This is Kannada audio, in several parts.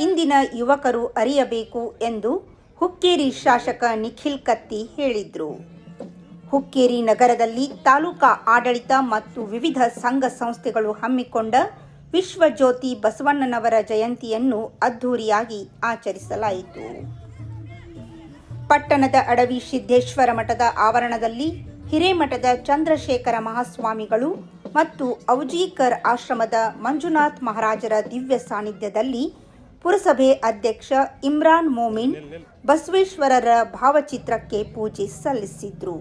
ಇಂದಿನ ಯುವಕರು ಅರಿಯಬೇಕು ಎಂದು ಹುಕ್ಕೇರಿ ಶಾಸಕ ನಿಖಿಲ್ ಕತ್ತಿ ಹೇಳಿದರು. ಹುಕ್ಕೇರಿ ನಗರದಲ್ಲಿ ತಾಲೂಕಾ ಆಡಳಿತ ಮತ್ತು ವಿವಿಧ ಸಂಘ ಸಂಸ್ಥೆಗಳು ಹಮ್ಮಿಕೊಂಡ ವಿಶ್ವಜ್ಯೋತಿ ಬಸವಣ್ಣನವರ ಜಯಂತಿಯನ್ನು ಅದ್ಧೂರಿಯಾಗಿ ಆಚರಿಸಲಾಯಿತು. ಪಟ್ಟಣದ ಅಡವಿ ಸಿದ್ದೇಶ್ವರ ಮಠದ ಆವರಣದಲ್ಲಿ ಹಿರೇಮಠದ ಚಂದ್ರಶೇಖರ ಮಹಾಸ್ವಾಮಿಗಳು ಮತ್ತು ಔಜೀಕರ್ ಆಶ್ರಮದ ಮಂಜುನಾಥ್ ಮಹಾರಾಜರ ದಿವ್ಯ ಸಾನ್ನಿಧ್ಯದಲ್ಲಿ ಪುರಸಭೆ ಅಧ್ಯಕ್ಷ ಇಮ್ರಾನ್ ಮೋಮಿನ್ ಬಸವೇಶ್ವರರ ಭಾವಚಿತ್ರಕ್ಕೆ ಪೂಜೆ ಸಲ್ಲಿಸಿದ್ರು.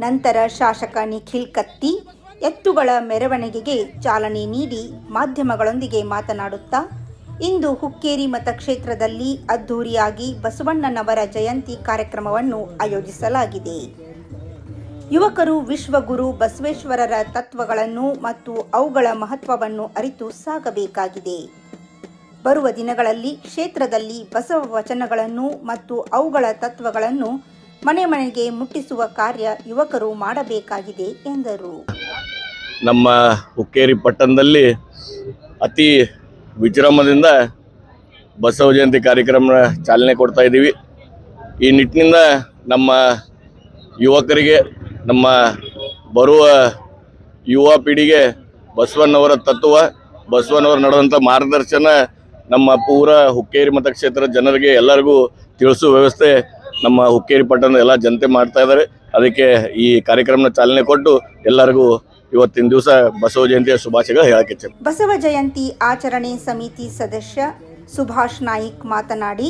ನಂತರ ಶಾಸಕ ನಿಖಿಲ್ ಕತ್ತಿ ಎತ್ತುಗಳ ಮೆರವಣಿಗೆಗೆ ಚಾಲನೆ ನೀಡಿ ಮಾಧ್ಯಮಗಳೊಂದಿಗೆ ಮಾತನಾಡುತ್ತಾ ಇಂದು ಹುಕ್ಕೇರಿ ಮತಕ್ಷೇತ್ರದಲ್ಲಿ ಅದ್ಧೂರಿಯಾಗಿ ಬಸವಣ್ಣನವರ ಜಯಂತಿ ಕಾರ್ಯಕ್ರಮವನ್ನು ಆಯೋಜಿಸಲಾಗಿದೆ. ಯುವಕರು ವಿಶ್ವಗುರು ಬಸವೇಶ್ವರರ ತತ್ವಗಳನ್ನು ಮತ್ತು ಅವುಗಳ ಮಹತ್ವವನ್ನು ಅರಿತು ಸಾಗಬೇಕಾಗಿದೆ. ಬರುವ ದಿನಗಳಲ್ಲಿ ಕ್ಷೇತ್ರದಲ್ಲಿ ಬಸವ ವಚನಗಳನ್ನು ಮತ್ತು ಅವುಗಳ ತತ್ವಗಳನ್ನು ಮನೆ ಮನೆಗೆ ಮುಟ್ಟಿಸುವ ಕಾರ್ಯ ಯುವಕರು ಮಾಡಬೇಕಾಗಿದೆ ಎಂದರು. ನಮ್ಮ ಹುಕ್ಕೇರಿ ಪಟ್ಟಣದಲ್ಲಿ ಅತಿ ವಿಜೃಂಭದಿಂದ ಬಸವ ಜಯಂತಿ ಕಾರ್ಯಕ್ರಮ ಚಾಲನೆ ಕೊಡ್ತಾ ಇದ್ದೀವಿ. ಈ ನಿಟ್ಟಿನಿಂದ ನಮ್ಮ ಯುವಕರಿಗೆ, ನಮ್ಮ ಬರುವ ಯುವ ಪೀಳಿಗೆ ಬಸವಣ್ಣವರ ತತ್ವ ಬಸವಣ್ಣವರು ನಡೆದಂಥ ಮಾರ್ಗದರ್ಶನ ನಮ್ಮ ಪೂರ ಹುಕ್ಕೇರಿ ಮತಕ್ಷೇತ್ರದ ಜನರಿಗೆ ಎಲ್ಲರಿಗೂ ತಿಳಿಸುವ ವ್ಯವಸ್ಥೆ ನಮ್ಮ ಹುಕ್ಕೇರಿ ಪಟ್ಟಣದ ಎಲ್ಲ ಜನತೆ ಮಾಡ್ತಾ ಇದ್ದಾರೆ. ಅದಕ್ಕೆ ಈ ಕಾರ್ಯಕ್ರಮನ ಚಾಲನೆ ಕೊಟ್ಟು ಎಲ್ಲರಿಗೂ ಇವತ್ತಿನ ದಿವಸ ಬಸವ ಜಯಂತಿಯ ಶುಭಾಶಯಗಳು ಹೇಳಕ್ಕೆ ಬಸವ ಜಯಂತಿ ಆಚರಣೆ ಸಮಿತಿ ಸದಸ್ಯ ಸುಭಾಷ್ ನಾಯಿಕ್ ಮಾತನಾಡಿ,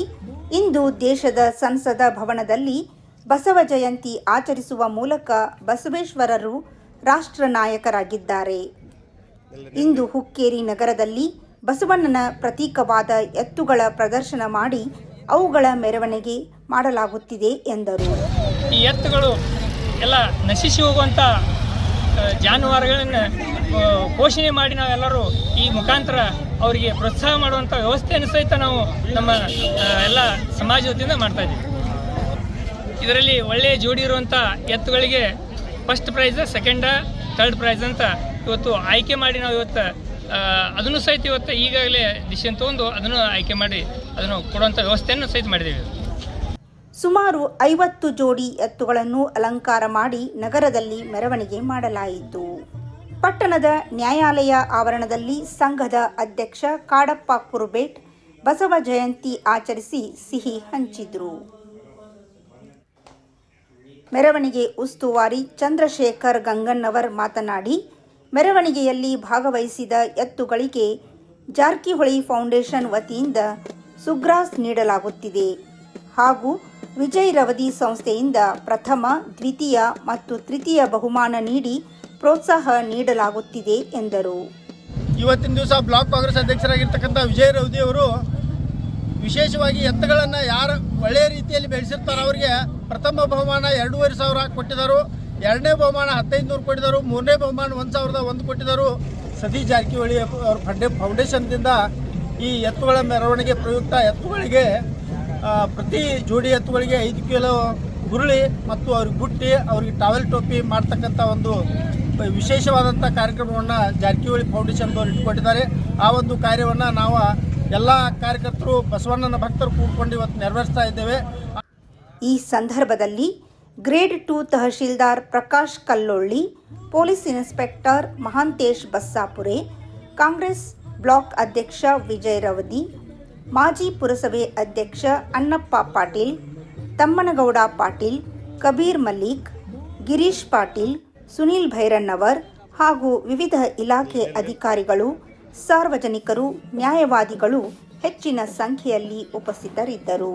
ಇಂದು ದೇಶದ ಸಂಸದ ಭವನದಲ್ಲಿ ಬಸವ ಜಯಂತಿ ಆಚರಿಸುವ ಮೂಲಕ ಬಸವೇಶ್ವರರು ರಾಷ್ಟ್ರ ನಾಯಕರಾಗಿದ್ದಾರೆ. ಇಂದು ಹುಕ್ಕೇರಿ ನಗರದಲ್ಲಿ ಬಸವಣ್ಣನ ಪ್ರತೀಕವಾದ ಎತ್ತುಗಳ ಪ್ರದರ್ಶನ ಮಾಡಿ ಅವುಗಳ ಮೆರವಣಿಗೆ ಮಾಡಲಾಗುತ್ತಿದೆ ಎಂದರು. ಈ ಎತ್ತುಗಳು ಎಲ್ಲ ನಶಿಸಿ ಹೋಗುವಂಥ ಜಾನುವಾರುಗಳನ್ನು ಪೋಷಣೆ ಮಾಡಿ ನಾವೆಲ್ಲರೂ ಈ ಮುಖಾಂತರ ಅವರಿಗೆ ಪ್ರೋತ್ಸಾಹ ಮಾಡುವಂಥ ವ್ಯವಸ್ಥೆಯನ್ನು ಸಹಿತ ನಾವು ನಮ್ಮ ಎಲ್ಲ ಸಮಾಜ ವತಿಯಿಂದ ಮಾಡ್ತಾ ಇದ್ದೀವಿ. ಇದರಲ್ಲಿ ಒಳ್ಳೆಯ ಜೋಡಿ ಇರುವಂಥ ಎತ್ತುಗಳಿಗೆ first prize second third prize ಅಂತ ಇವತ್ತು ಆಯ್ಕೆ ಮಾಡಿ ನಾವು ಇವತ್ತು ಅದನ್ನು ಸಹಿತ ಇವತ್ತು ಈಗಾಗಲೇ ಡಿಸಿಷನ್ ತಗೊಂಡು ಅದನ್ನು ಆಯ್ಕೆ ಮಾಡಿ ಅದನ್ನು ಕೊಡುವಂಥ ವ್ಯವಸ್ಥೆಯನ್ನು ಸಹಿತ ಮಾಡಿದ್ದೀವಿ. ಸುಮಾರು ಐವತ್ತು ಜೋಡಿ ಎತ್ತುಗಳನ್ನು ಅಲಂಕಾರ ಮಾಡಿ ನಗರದಲ್ಲಿ ಮೆರವಣಿಗೆ ಮಾಡಲಾಯಿತು. ಪಟ್ಟಣದ ನ್ಯಾಯಾಲಯ ಆವರಣದಲ್ಲಿ ಸಂಘದ ಅಧ್ಯಕ್ಷ ಕಾಡಪ್ಪ ಕುರುಬೇಟ್ ಬಸವ ಜಯಂತಿ ಆಚರಿಸಿ ಸಿಹಿ ಹಂಚಿದ್ರು. ಮೆರವಣಿಗೆ ಉಸ್ತುವಾರಿ ಚಂದ್ರಶೇಖರ್ ಗಂಗಣ್ಣವರ್ ಮಾತನಾಡಿ ಮೆರವಣಿಗೆಯಲ್ಲಿ ಭಾಗವಹಿಸಿದ ಎತ್ತುಗಳಿಗೆ ಜಾರಕಿಹೊಳಿ ಫೌಂಡೇಶನ್ ವತಿಯಿಂದ ಸುಗ್ರಾಸ್ ನೀಡಲಾಗುತ್ತಿದೆ ಹಾಗೂ ವಿಜಯ್ ರವದಿ ಸಂಸ್ಥೆಯಿಂದ ಪ್ರಥಮ, ದ್ವಿತೀಯ ಮತ್ತು ತೃತೀಯ ಬಹುಮಾನ ನೀಡಿ ಪ್ರೋತ್ಸಾಹ ನೀಡಲಾಗುತ್ತಿದೆ ಎಂದರು. ಇವತ್ತಿನ ದಿವಸ ಬ್ಲಾಕ್ ಕಾಂಗ್ರೆಸ್ ಅಧ್ಯಕ್ಷರಾಗಿರ್ತಕ್ಕಂಥ ವಿಜಯ್ ರವದಿ ಅವರು ವಿಶೇಷವಾಗಿ ಎತ್ತುಗಳನ್ನು ಯಾರು ಒಳ್ಳೆಯ ರೀತಿಯಲ್ಲಿ ಬೆಳೆಸಿರ್ತಾರೋ ಅವರಿಗೆ ಪ್ರಥಮ ಬಹುಮಾನ ಎರಡೂವರೆ ಸಾವಿರ ಕೊಟ್ಟಿದ್ದರು. ಎರಡನೇ ಬಹುಮಾನ ಹದಿನೈದು ನೂರು ಕೊಟ್ಟಿದ್ದರು, ಮೂರನೇ ಬಹುಮಾನ ಒಂದು ಸಾವಿರದ ಒಂದು ಕೊಟ್ಟಿದ್ದರು. ಸತೀಶ್ ಜಾರಕಿಹೊಳಿ ಅವ್ರ ಫಂಡೆ ಫೌಂಡೇಶನ್ದಿಂದ ಈ ಎತ್ತುಗಳ ಮೆರವಣಿಗೆ ಪ್ರಯುಕ್ತ ಎತ್ತುಗಳಿಗೆ ಪ್ರತಿ ಜೋಡಿ ಎತ್ತುಗಳಿಗೆ ಐದು ಕಿಲೋ ಗುರುಳಿ ಮತ್ತು ಅವ್ರಿಗೆ ಬುಟ್ಟಿ, ಅವ್ರಿಗೆ ಟಾವೆಲ್ ಟೋಪಿ ಮಾಡ್ತಕ್ಕಂಥ ಒಂದು ವಿಶೇಷವಾದಂಥ ಕಾರ್ಯಕ್ರಮವನ್ನು ಜಾರಕಿಹೊಳಿ ಫೌಂಡೇಶನ್ದವರು ಇಟ್ಕೊಂಡಿದ್ದಾರೆ ಆ ಒಂದು ಕಾರ್ಯವನ್ನು ನಾವು ಎಲ್ಲ ಕಾರ್ಯಕರ್ತರು, ಬಸವಣ್ಣನ ಭಕ್ತರು ಕೂಡ್ಕೊಂಡು ಇವತ್ತು ನೆರವೇರಿಸ್ತಾ ಇದ್ದೇವೆ. ಈ ಸಂದರ್ಭದಲ್ಲಿ grade two tahsildar Prakash Kallolli, police inspector Mahantesh Bassapure, Congress block ಅಧ್ಯಕ್ಷ ವಿಜಯ್ ರವದಿ, ಮಾಜಿ ಪುರಸಭೆ ಅಧ್ಯಕ್ಷ ಅಣ್ಣಪ್ಪ ಪಾಟೀಲ್, ತಮ್ಮನಗೌಡ ಪಾಟೀಲ್, ಕಬೀರ್ ಮಲ್ಲಿಕ್, ಗಿರೀಶ್ ಪಾಟೀಲ್, ಸುನೀಲ್ ಭೈರಣ್ಣವರ್ ಹಾಗೂ ವಿವಿಧ ಇಲಾಖೆ ಅಧಿಕಾರಿಗಳು, ಸಾರ್ವಜನಿಕರು, ನ್ಯಾಯವಾದಿಗಳು ಹೆಚ್ಚಿನ ಸಂಖ್ಯೆಯಲ್ಲಿ ಉಪಸ್ಥಿತರಿದ್ದರು.